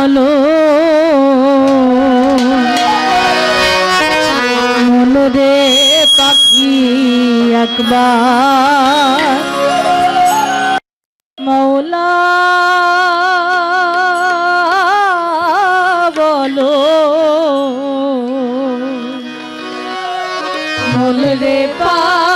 চলো। রে পাখি একবার। মৌলা বলো। মোল রে পা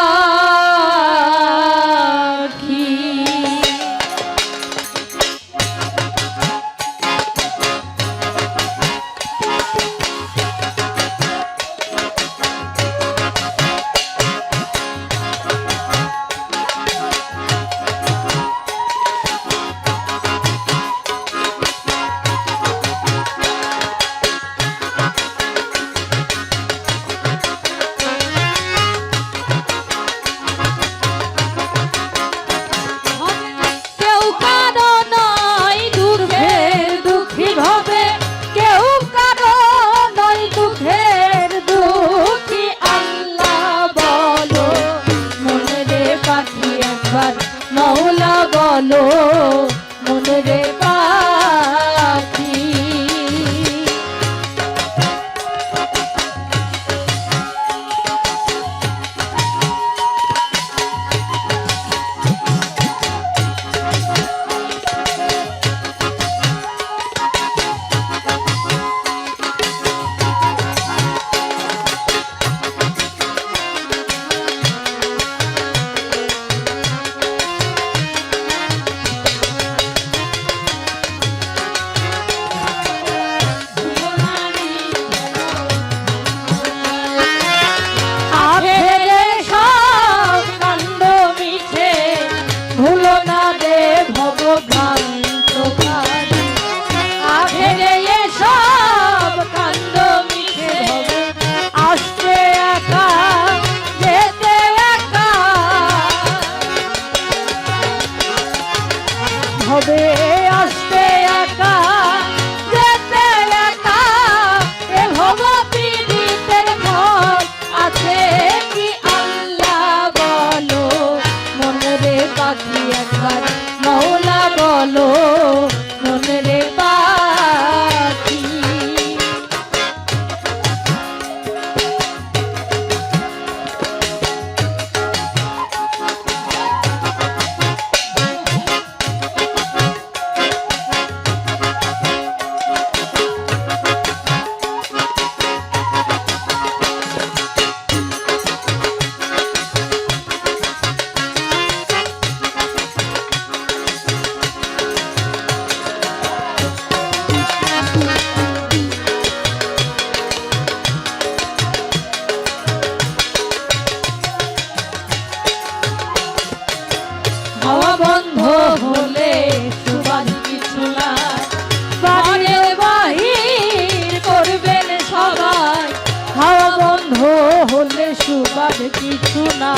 অপরাধ কিছু না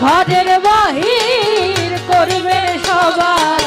ঘরের বাহির করবে সবাই।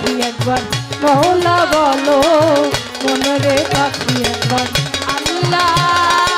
পাখি একবার। মহলা বলো মনরে পাখি একবার। আল্লাহ